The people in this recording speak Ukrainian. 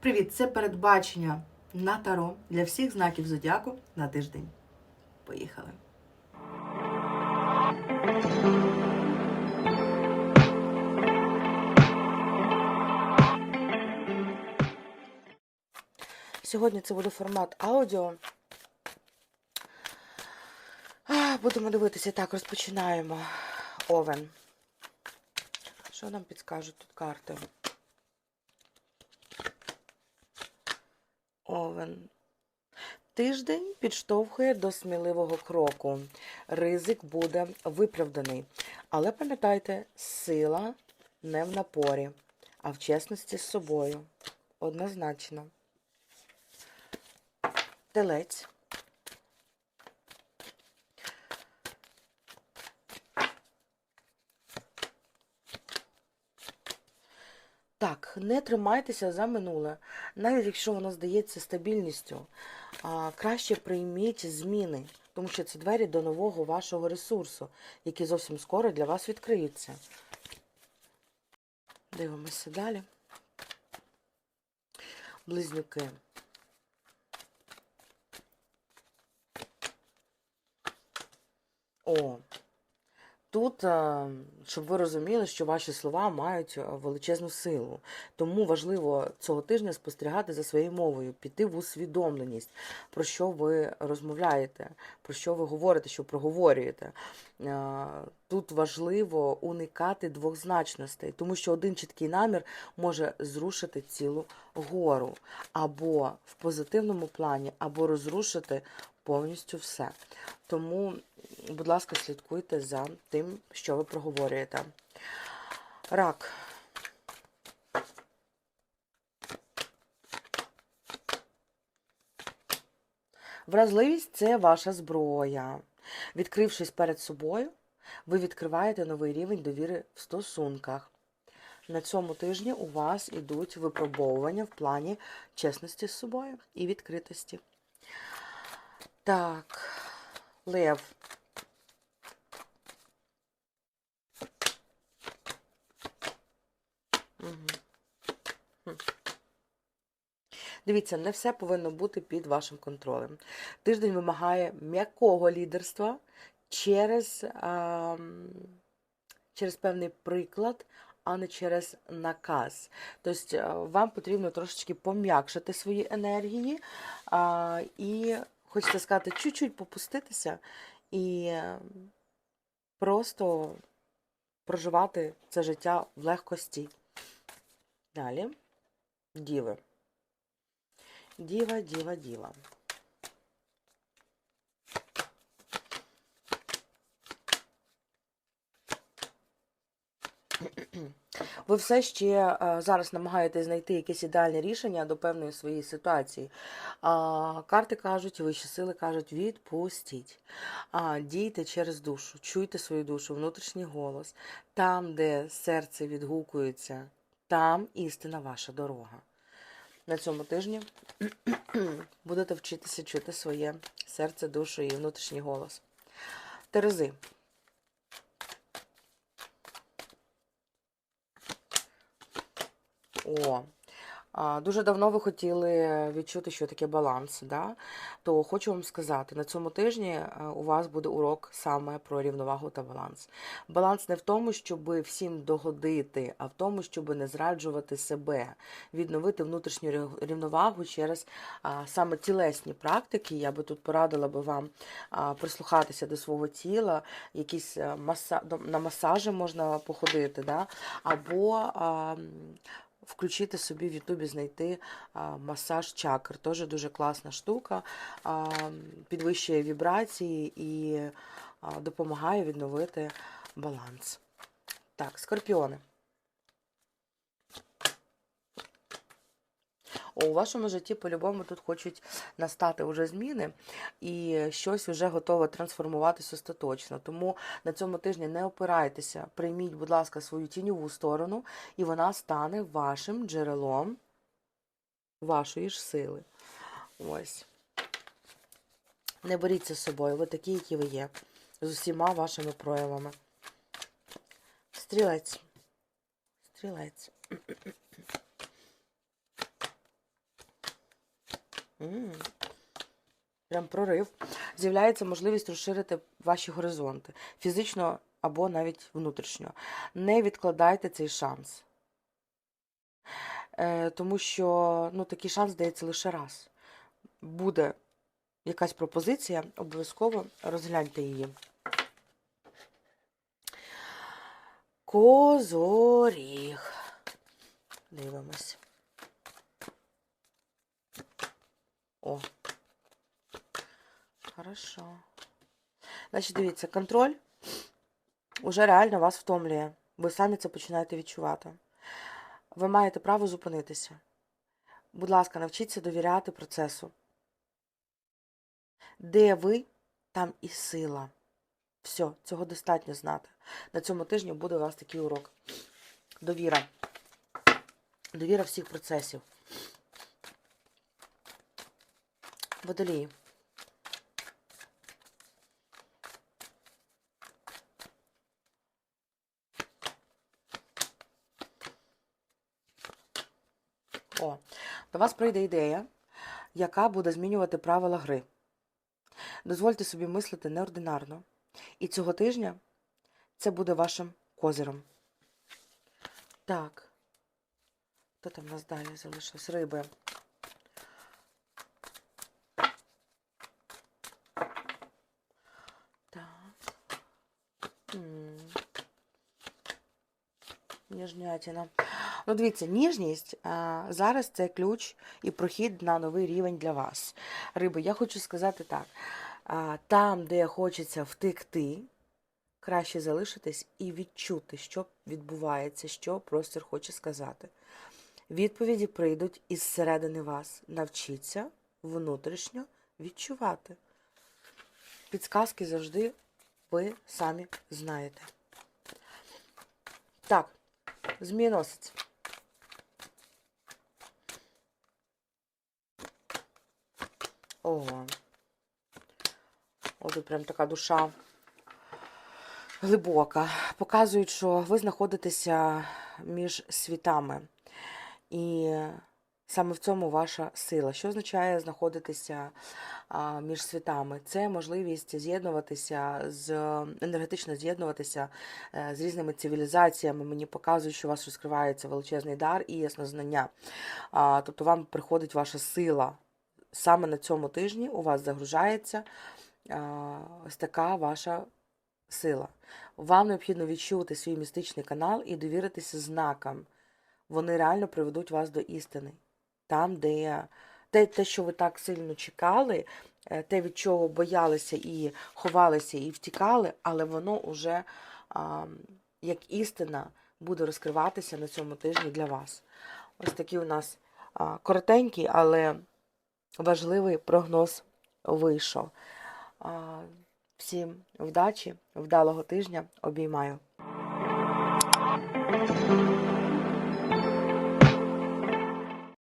Привіт! Це передбачення на таро для всіх знаків зодіаку на тиждень. Поїхали! Сьогодні це буде формат аудіо. Будемо дивитися. Так, розпочинаємо. Овен. Що нам підскажуть тут карти? Овен. Тиждень підштовхує до сміливого кроку. Ризик буде виправданий. Але пам'ятайте, сила не в напорі, а в чесності з собою. Однозначно. Телець. Так, не тримайтеся за минуле, навіть якщо воно здається стабільністю. Краще прийміть зміни, тому що це двері до нового вашого ресурсу, які зовсім скоро для вас відкриються. Дивимося далі. Близнюки. О, Тут, е, щоб ви розуміли, що ваші слова мають е, величезну силу. Тому важливо цього тижня спостерігати за своєю мовою, піти в усвідомленість, про що ви розмовляєте, про що ви говорите, що проговорюєте. Е, тут важливо уникати двозначностей, тому що один чіткий намір може зрушити цілу гору, або в позитивному плані, або розрушити повністю все. Тому, будь ласка, слідкуйте за тим, що ви проговорюєте. Рак. Вразливість це ваша зброя. Відкрившись перед собою, ви відкриваєте новий рівень довіри в стосунках. На цьому тижні у вас ідуть випробовування в плані чесності з собою і відкритості. Так, лев. Дивіться, не все повинно бути під вашим контролем. Тиждень вимагає м'якого лідерства через, а, через певний приклад, а не через наказ. Тобто вам потрібно трошечки пом'якшити свої енергії а, і Хочеться сказати, чуть-чуть попуститися і просто проживати це життя в легкості. Далі діви. Діва, діва, діва. Ви все ще е, зараз намагаєтесь знайти якесь ідеальне рішення до певної своєї ситуації. Карти кажуть, вищі сили кажуть, відпустіть. Дійте через душу, чуйте свою душу, внутрішній голос. Там, де серце відгукується, там істина ваша дорога. На цьому тижні будете вчитися чути своє серце, душу і внутрішній голос. Терези. О, Дуже давно ви хотіли відчути, що таке баланс, да? то хочу вам сказати, на цьому тижні е, у вас буде урок саме про рівновагу та баланс. Баланс не в тому, щоб всім догодити, а в тому, щоб не зраджувати себе, відновити внутрішню рівновагу через саме тілесні практики. Я би тут порадила би вам прислухатися до свого тіла, якісь е, маса... на масажі можна походити, да? або включити собі в Ютубі, знайти масаж чакр. Теж дуже класна штука, підвищує вібрації і допомагає відновити баланс. Так, скорпіони. У вашому житті по-любому тут хочуть настати вже зміни, і щось вже готове трансформуватися остаточно. Тому на цьому тижні не опирайтеся, прийміть, будь ласка, свою тіньову сторону, і вона стане вашим джерелом вашої ж сили. Ось. Не боріться з собою, ви такі, які ви є. з усіма вашими проявами. Стрілець. Стрілець. Прям прорив. З'являється можливість розширити ваші горизонти фізично або навіть внутрішньо. Не відкладайте цей шанс. Е, тому що ну, такий шанс дається лише раз. Буде якась пропозиція, обов'язково розгляньте її. Козоріг. Дивимось. О. Хорошо. Значить, дивіться, контроль уже реально вас втомлює. Ви самі це починаєте відчувати. Ви маєте право зупинитися. Будь ласка, навчіться довіряти процесу. Де ви, там і сила. Все, цього достатньо знати. На цьому тижні буде у вас такий урок. Довіра. Довіра всіх процесів. Водолії. О, до вас прийде ідея, яка буде змінювати правила гри. Дозвольте собі мислити неординарно. І цього тижня це буде вашим козиром. Так. Хто там нас далі залишилось? Риби. М. Ніжнятина. Ну, дивіться, ніжність а, зараз це ключ і прохід на новий рівень для вас. Риби, я хочу сказати так: а, там, де хочеться втекти, краще залишитись і відчути, що відбувається, що простір хоче сказати. Відповіді прийдуть із середини вас. Навчіться внутрішньо відчувати. Підсказки завжди ви самі знаєте. Так, змієносець. Ого. О, тут прям така душа глибока. Показують, що ви знаходитеся між світами. І саме в цьому ваша сила. Що означає знаходитися між світами? Це можливість з'єднуватися з енергетично з'єднуватися е, з різними цивілізаціями. Мені показують, що у вас розкривається величезний дар і яснознання. Тобто вам приходить ваша сила. Саме на цьому тижні у вас загружається ось така ваша сила. Вам необхідно відчути свій містичний канал і довіритися знакам. Вони реально приведуть вас до істини. Там, де те, те, що ви так сильно чекали, е, те, від чого боялися і ховалися, і втікали, але воно вже а, як істина буде розкриватися на цьому тижні для вас. Ось такий у нас коротенький, але важливий прогноз вийшов. Всім вдачі, вдалого тижня. Обіймаю.